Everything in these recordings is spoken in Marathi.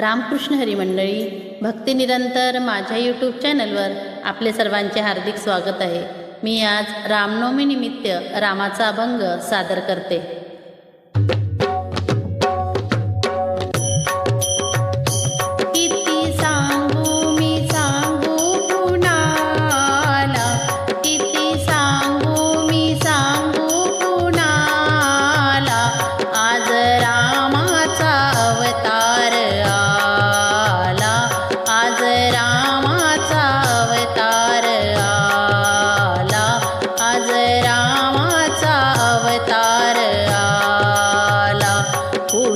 रामकृष्ण हरिमंडळी भक्ती निरंतर माझ्या यूट्यूब चॅनलवर आपले सर्वांचे हार्दिक स्वागत आहे. मी आज रामनवमीनिमित्त रामाचा अभंग सादर करते.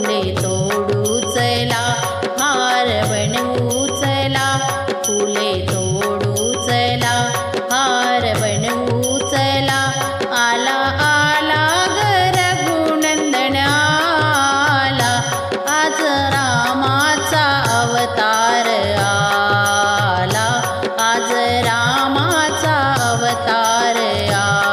फुले तोडू चला हार बनवू चला फुले तोडू चला हार बनवू चला आला आला गर आला आज रामाचा अवतार आला आज रामाचा अवतार आला.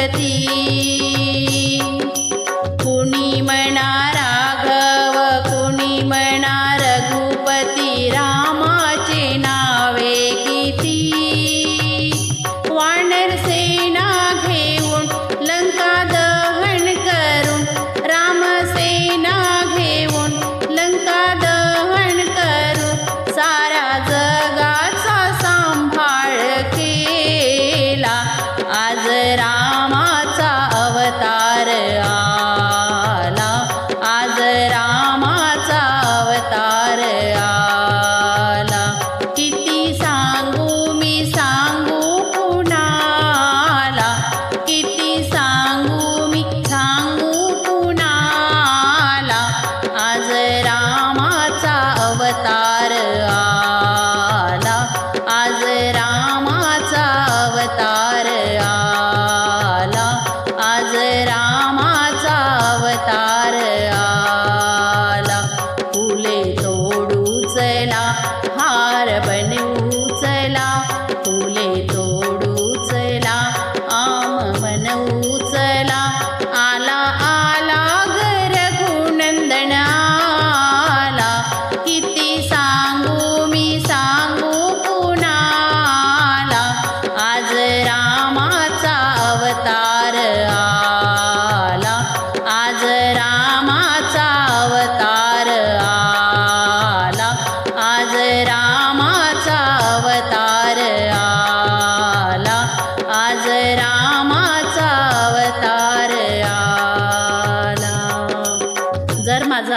सरस्वती बताओ